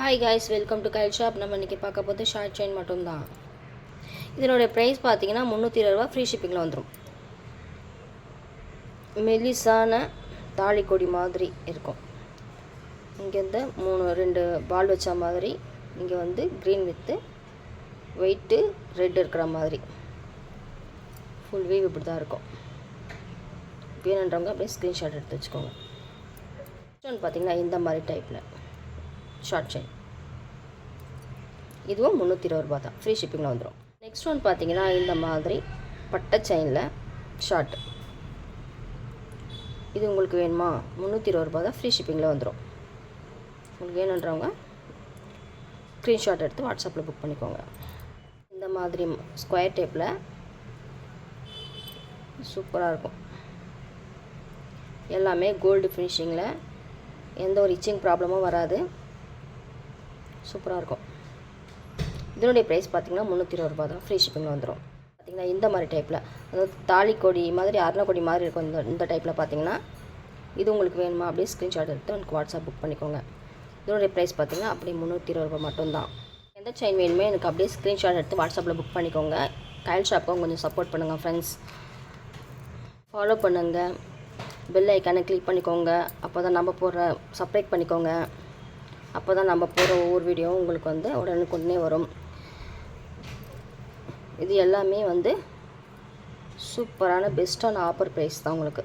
Hi guys welcome to Kyle shop நம்ம இன்றைக்கி பார்க்க போது ஷார்ட் செயின் மட்டும்தான். இதனுடைய ப்ரைஸ் பார்த்தீங்கன்னா முந்நூற்றி இருபது ரூபா ஃப்ரீ ஷிப்பிங்கில் வந்துடும் மெலிசான தாலிக்கொடி மாதிரி இருக்கும். இங்கேருந்து மூணு ரெண்டு பால் வச்ச மாதிரி இங்கே வந்து க்ரீன் வித்து ஒயிட்டு ரெட் இருக்கிற மாதிரி. ஃபுல் வீவ் இப்படி தான் இருக்கும். வேணுன்றவங்க அப்படியே ஸ்க்ரீன்ஷாட் எடுத்து வச்சுக்கோங்க. பார்த்தீங்கன்னா இந்த மாதிரி டைப்பில் ஷார்ட் செயின் இதுவும் முந்நூற்றி இருபது ரூபா தான். ஃப்ரீ ஷிப்பிங்கில் வந்துடும் நெக்ஸ்ட் ஒன் பார்த்தீங்கன்னா இந்த மாதிரி பட்டை செயினில் ஷார்ட் இது உங்களுக்கு வேணுமா? முந்நூற்றி இருபது ரூபா தான் ஃப்ரீ ஷிப்பிங்கில் வந்துடும் உங்களுக்கு வேணுன்றவங்க ஸ்க்ரீன்ஷாட் எடுத்து வாட்ஸ்அப்பில் புக் பண்ணிக்கோங்க. இந்த மாதிரி ஸ்கொயர் டேப்பில் சூப்பராக இருக்கும். எல்லாமே கோல்டு ஃபினிஷிங்கில் எந்த ஒரு இச்சிங் ப்ராப்ளமும் வராது. சூப்பராக இருக்கும். இதனுடைய ப்ரைஸ் பார்த்தீங்கன்னா முந்நூற்றி இருபது ரூபா தான். ஃப்ரீ ஷிப்பிங்கில் வந்துடும் பார்த்திங்கன்னா இந்த மாதிரி டைப்பில் அதாவது தாலி கொடி மாதிரி அருணக்கொடி கொடி மாதிரி இருக்கும் இந்த இந்த டைப்பில் பார்த்தீங்கன்னா இது உங்களுக்கு வேணுமா அப்படியே ஸ்க்ரீன்ஷாட் எடுத்து எனக்கு வாட்ஸ்அப் புக் பண்ணிக்கோங்க. இதனுடைய ப்ரைஸ் பார்த்தீங்கன்னா அப்படியே முந்நூற்றி இருபது ரூபா மட்டும்தான். எந்த செயின் வேணுமே எனக்கு அப்படியே ஸ்க்ரீன்ஷாட் எடுத்து வாட்ஸ்அப்பில் புக் பண்ணிக்கோங்க. கயல் ஷாப்புக்கும் கொஞ்சம் சப்போர்ட் பண்ணுங்கள் ஃப்ரெண்ட்ஸ் ஃபாலோ பண்ணுங்கள் பெல் ஐக்கானை கிளிக் பண்ணிக்கோங்க. அப்போ தான் நம்ம போடுற சப்ரேட் பண்ணிக்கோங்க. அப்போ தான் நம்ம போகிற ஒவ்வொரு வீடியோவும் உங்களுக்கு வந்து உடனுக்குடனே வரும். இது எல்லாமே வந்து சூப்பரான பெஸ்ட்டான ஆஃபர் ப்ரைஸ் தான் உங்களுக்கு.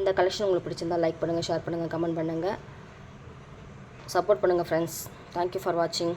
இந்த கலெக்ஷன் உங்களுக்கு பிடிச்சிருந்தா லைக் பண்ணுங்கள் ஷேர் பண்ணுங்கள் கமெண்ட் பண்ணுங்கள் சப்போர்ட் பண்ணுங்கள் ஃப்ரெண்ட்ஸ் தேங்க்யூ ஃபார் வாட்சிங்